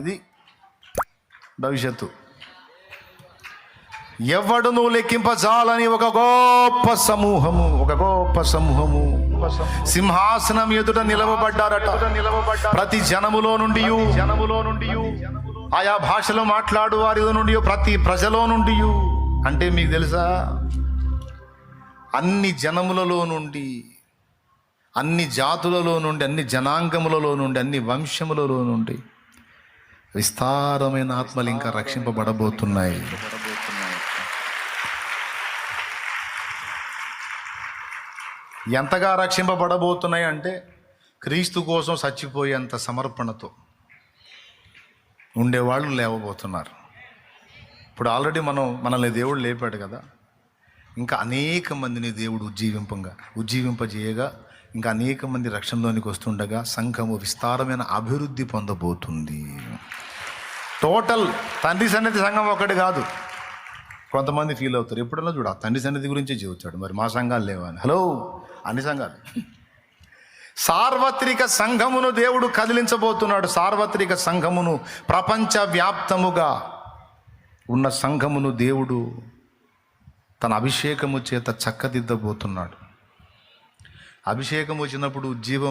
ఇది భవిష్యత్తు. ఎవడును లెక్కింపజాలని ఒక గొప్ప సమూహము ఒక గొప్ప సమూహము. సింహాసనం ఎదుట నిలవబడ్డారట. ప్రతి జనములో నుండి జనములో నుండి ఆయా భాషలో మాట్లాడు వారి నుండి ప్రతి ప్రజలో నుండి అంటే మీకు తెలుసా? అన్ని జనములలో నుండి అన్ని జాతులలో నుండి అన్ని జనాంగములలో నుండి అన్ని వంశములలో నుండి విస్తారమైన ఆత్మలు ఇంకా రక్షింపబడబోతున్నాయి. ఎంతగా రక్షింపబడబోతున్నాయి అంటే క్రీస్తు కోసం చచ్చిపోయేంత సమర్పణతో ఉండేవాళ్ళు లేవబోతున్నారు. ఇప్పుడు ఆల్రెడీ మనం మనల్ని దేవుడు లేపాడు కదా. ఇంకా అనేక మందిని దేవుడు ఉజ్జీవింపంగా ఉజ్జీవింపజేయగా ఇంకా అనేక మంది రక్షణలోనికి వస్తుండగా సంఘము విస్తారమైన అభివృద్ధి పొందబోతుంది. టోటల్ తండ్రి సన్నిధి సంఘం ఒకటి కాదు. కొంతమంది ఫీల్ అవుతారు. ఎప్పుడన్నా చూడ తండ్రి సన్నిధి గురించే చెబుతాడు. మరి మా సంఘాలు లేవని హలో అన్ని సంఘాలు. సార్వత్రిక సంఘమును దేవుడు కదిలించబోతున్నాడు. సార్వత్రిక సంఘమును ప్రపంచ వ్యాప్తముగా ఉన్న సంఘమును దేవుడు తన అభిషేకము చేత చక్కదిద్దబోతున్నాడు. అభిషేకం వచ్చినప్పుడు జీవం